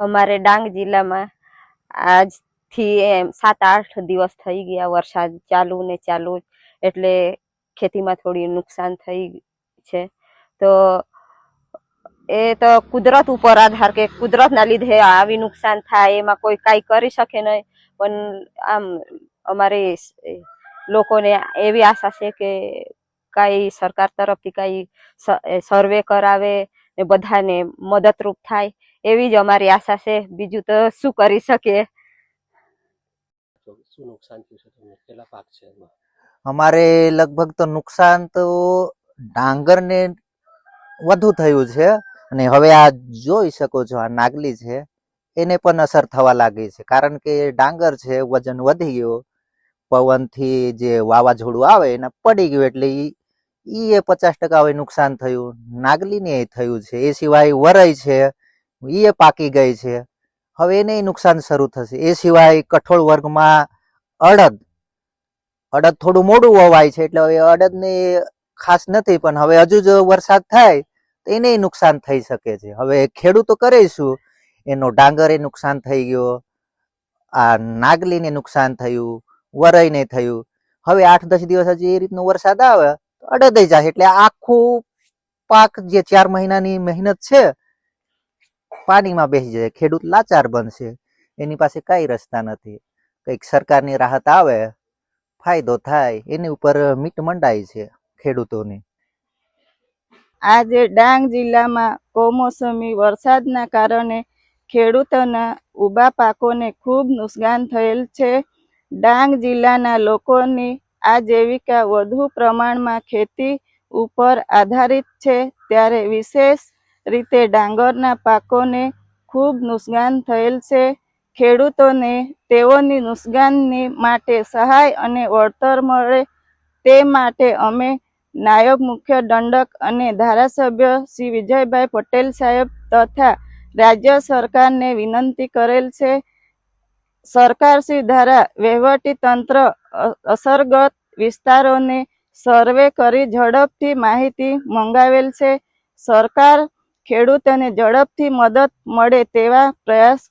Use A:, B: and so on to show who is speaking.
A: અમારે ડાંગ જિલ્લામાં આજથી એમ સાત આઠ દિવસ થઈ ગયા વરસાદ ચાલુ ને ચાલુ એટલે ખેતીમાં થોડી નુકસાન થઈ છે. તો એ તો કુદરત ઉપર આધાર કે કુદરતના લીધે આવી નુકસાન થાય, એમાં કોઈ કાંઈ કરી શકે નહીં. પણ આમ અમારે લોકોને એવી આશા છે કે કાંઈ સરકાર તરફથી કાંઈ સર્વે કરાવે ને બધાને મદદરૂપ થાય. એવી જ અમારી આશા છે. બીજું તો શું કરી શકીએ?
B: શું નુકસાન થયું છે તમને? કેટલા પાક છે
C: અમારે લગભગ તો નુકસાન તો ડાંગરને વધુ થયું છે અને હવે આ જોઈ શકો છો આ નાગલી છે એને પણ અસર થવા લાગી છે. કારણ કે ડાંગર છે વજન વધી ગયો. પવનથી જે વાવાઝોડું આવે એને પડી ગયું એટલે ઈ ઈ એ પચાસ ટકા હવે નુકસાન થયું. નાગલીને એ થયું છે. એ સિવાય વરઈ છે. એ પાકી ગઈ છે. હવે એને નુકસાન શરૂ થશે. એ સિવાય કઠોળ વર્ગમાં અડદ અડદ થોડું મોડું વવાય છે એટલે હવે અડદને ખાસ નથી, પણ હવે હજુ જો વરસાદ થાય, તો એને નુકસાન થઈ શકે છે. હવે ખેડૂતો કરે શું એનો ડાંગરે નુકસાન થઈ ગયો, આ નાગલીને નુકસાન થયું વરઈને થયું. હવે આઠ દસ દિવસ હજી એ રીતનો વરસાદ આવે અડદ જાય. એટલે આખું પાક જે ચાર મહિનાની મહેનત છે પાણીમાં બેસી જાય. ખેડૂત લાચાર બનશે. એની પાસે કઈ રસ્તા નથી. કંઈક સરકારની રાહત આવે, ફાયદો થાય, એની ઉપર મીટ મંડાય છે ખેડૂતોની.
D: આજે ડાંગ જિલ્લામાં કમોસમી વરસાદના કારણે ખેડૂતોના ઊભા પાકોને ખૂબ નુકસાન થયેલ છે. ડાંગ જિલ્લાના લોકોની આજીવિકા વધુ પ્રમાણમાં ખેતી ઉપર આધારિત છે. ત્યારે વિશેષ રીતે ડાંગરના પાકોને ખૂબ નુકસાન થયેલ છે. ખેડૂતોને તેઓની નુકસાનની માટે સહાય અને વળતર મળે તે માટે અમે નાયબ મુખ્ય દંડક અને ધારાસભ્ય શ્રી વિજયભાઈ પટેલ સાહેબ તથા રાજ્ય સરકારને વિનંતી કરેલ છે. સરકારશ્રી દ્વારા વહીવટી તંત્ર અસરગત વિસ્તારોને સર્વે કરી ઝડપથી માહિતી મંગાવેલ છે. સરકાર ખેડૂતોને ઝડપથી મદદ મળે તેવા પ્રયાસ